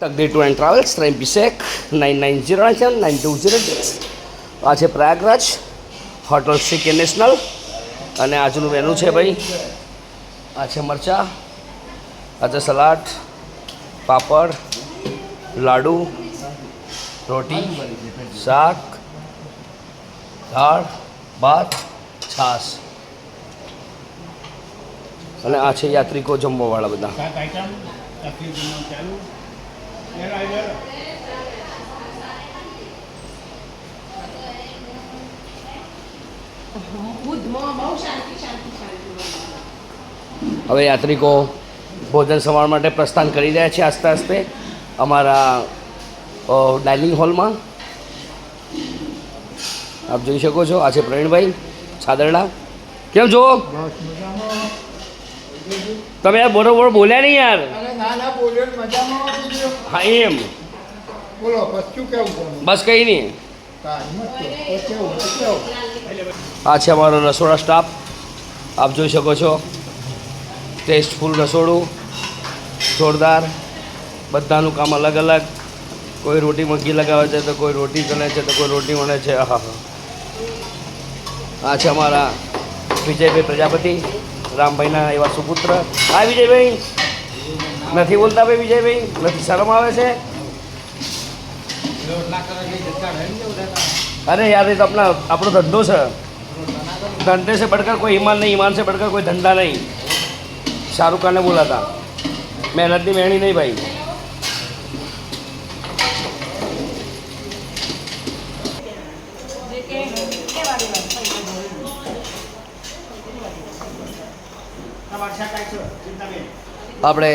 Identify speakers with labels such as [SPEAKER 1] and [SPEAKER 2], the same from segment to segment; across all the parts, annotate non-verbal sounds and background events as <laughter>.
[SPEAKER 1] તકદી ટુ and travels train પીસેક nine nine zero seven nine two zero આ છે Prayagraj hotel Shri national અને આજનું વેનું છે ભાઈ આ છે મરચા આ છે સલાડ પાપડ લાડુ રોટી શાક દાળ ભાત છાશ અને આ છે યાત્રિકો જમવાવાળા બધા હવે યાત્રિકો ભોજન સમાર માટે પ્રસ્થાન કરી રહ્યા છે આસ્તે આસ્તે અમારા ડાઇનિંગ હોલમાં. આપ જોઈ શકો છો, આ છે પ્રવીણભાઈ છાદરડા. કેમ છો? તમે યાર બરોબર બોલ્યા નહીં યાર. હા એમ.
[SPEAKER 2] બોલો કેવું
[SPEAKER 1] બસ કંઈ નહીં.
[SPEAKER 2] કાંઈ કેવું
[SPEAKER 1] આ છે અમારો રસોડા સ્ટાફ. આપ જોઈ શકો છો. ટેસ્ટફુલ રસોડું. જોરદાર. બધાનું કામ અલગ અલગ. કોઈ રોટી મગી લગાવે છે તો કોઈ રોટી ગણે છે તો કોઈ રોટી વણે છે. હા આ છે અમારા વિજયભાઈ પ્રજાપતિ. રામભાઈના એવા સુપુત્ર. હા, વિજયભાઈ? નથી બોલતા ભાઈ વિજયભાઈ? નથી શરમ આવે છે? અરે, યાર, એ તો આપણા આપણો ધંધો છે. ધંધે છે બડકર કોઈ ઈમાન નહીં, ઈમાન છે બડકર કોઈ ધંધા નહીં. શાહરૂખ ખાને બોલાતા. મહેનતની મહેણી નહીં, ભાઈ. આપણે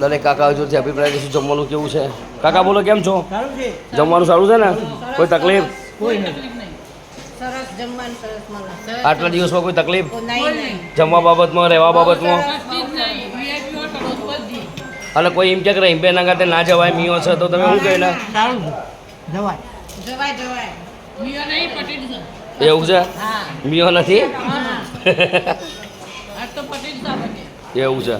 [SPEAKER 1] દરેક કાકા હજુરથી અભિપ્રાય લઈશું જમવાનું કેવું છે? કાકા બોલો કેમ છો? જમવાનું સારું છે ને? કોઈ તકલીફ?
[SPEAKER 2] કોઈ નથી
[SPEAKER 3] સરસ જમવાનું સરસ મળે
[SPEAKER 1] આટલા દિવસમાં કોઈ તકલીફ? જમવા બાબતમાં રહેવા બાબતમાં? અને કોઈ એમ કે કે રહીમ ના ખાતે ના જવાય મીઓ છે તો તમે શું
[SPEAKER 3] કહેલા?
[SPEAKER 1] એવું છે? મીઓ નથી? <laughs> એવું છે.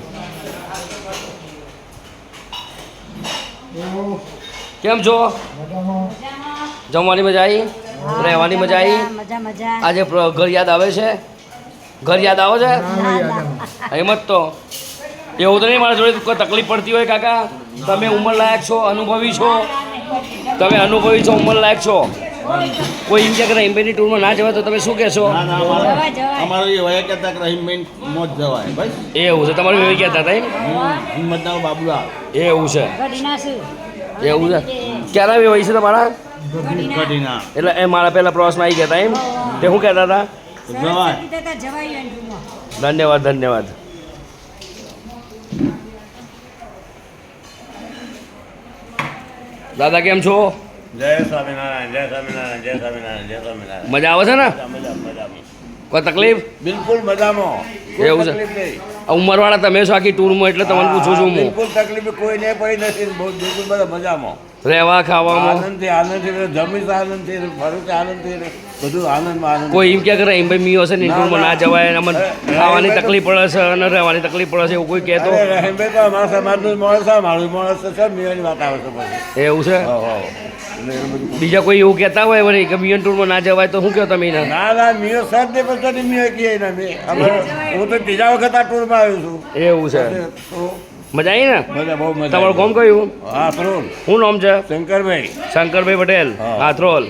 [SPEAKER 1] કેમ છો? જમવાની મજા આવી? રહેવાની મજા આવી? આજે ઘર યાદ આવે છે? ઘર યાદ આવે છે? એમ જ તો. એવું તો નહીં મારા જોડે કોઈ તકલીફ પડતી હોય કાકા? તમે ઉંમર લાયક છો અનુભવી છો? તમે અનુભવી છો ઉંમર લાયક છો? કોઈ એમ કે રહીમભાઈની ટૂરમાં ના જવાય તો તમે શું કહેશો?
[SPEAKER 4] ના ના અમારો એ વયા કહેતા કે રહીમબેન મોજ જવાય બસ.
[SPEAKER 1] એવું છે તમારું એવી કહેતા હતા એમ?
[SPEAKER 4] હિંમતના બાબલા
[SPEAKER 1] એવું છે. એવું છે. ક્યારે આવી હોય છે તમારા? એટલે એ મારા પહેલા પ્રવાસમાં આવી ગયા હતા એમ? તે શું કહેતા હતા? ધન્યવાદ ધન્યવાદ. દાદા કેમ છો?
[SPEAKER 4] જય સ્વામિનારાયણ જય સ્વામિનારાયણ જય સ્વામિનારાયણ જય સ્વામિનારાયણ.
[SPEAKER 1] મજા આવે છે ને?
[SPEAKER 4] મજા મજા મજામાં.
[SPEAKER 1] કોઈ તકલીફ?
[SPEAKER 4] બિલકુલ મજામાં.
[SPEAKER 1] એવું છે? ઉંમરવાળા તમે છો આખી ટૂરમાં એટલે તમને પૂછું છું હું.
[SPEAKER 4] બિલકુલ તકલીફ કોઈ નહીં પડી નથી. બહુ બિલકુલ બધા મજામાં.
[SPEAKER 1] રહેવા ખાવામાં.
[SPEAKER 4] આનંદથી આનંદથી જમીશ આનંદથી ફરું આનંદથી. બધું આનંદમાં આનંદ
[SPEAKER 1] કોઈ એમ ક્યાં કરે એમ ભાઈ મીઓ છે ને ટૂરમાં ના. જવાય અને અમને ખાવાની તકલીફ પડે છે અને રહેવાની તકલીફ પડે છે એવું કોઈ કહેતો?
[SPEAKER 4] અરે રહીમભાઈ તો અમારા સમાજનું માણસ છે મારું માણસ છે મિયાની વાત આવે છે પછી.
[SPEAKER 1] એવું છે? બીજા કોઈ એવું કહેતા હોય વળી કે મિયન ટૂરમાં ના જવાય તો શું કહો તમે
[SPEAKER 4] ના ના મિયો સર ને પછી મિયો કહે ને અમે હું તો ત્રીજા વખત આ ટૂરમાં આવ્યો છું.
[SPEAKER 1] એવું છે.
[SPEAKER 4] તો
[SPEAKER 1] મજા આવી ને?
[SPEAKER 4] બધા બહુ મજા
[SPEAKER 1] તમારું કોમ કયું?
[SPEAKER 4] હા ફરોલ
[SPEAKER 1] શું નામ છે?
[SPEAKER 4] શંકરભાઈ.
[SPEAKER 1] શંકરભાઈ પટેલ. હાથરોલ.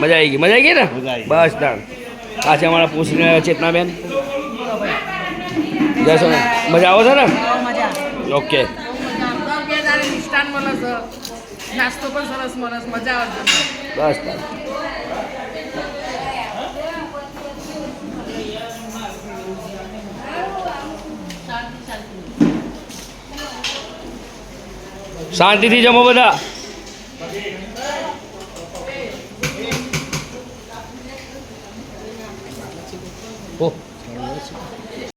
[SPEAKER 1] મજા આવી ગઈ મજા આવી ગઈ ને? બસ તાણ. આ છે અમારા પૂછીને ચેતનાબેન. જશો ને મજા આવો છે ને?
[SPEAKER 3] મજા.
[SPEAKER 1] ઓકે.
[SPEAKER 5] નાસ્તો પણ સરસ મળે મજા આવે
[SPEAKER 1] બસ શાંતિથી જમો બધા. 不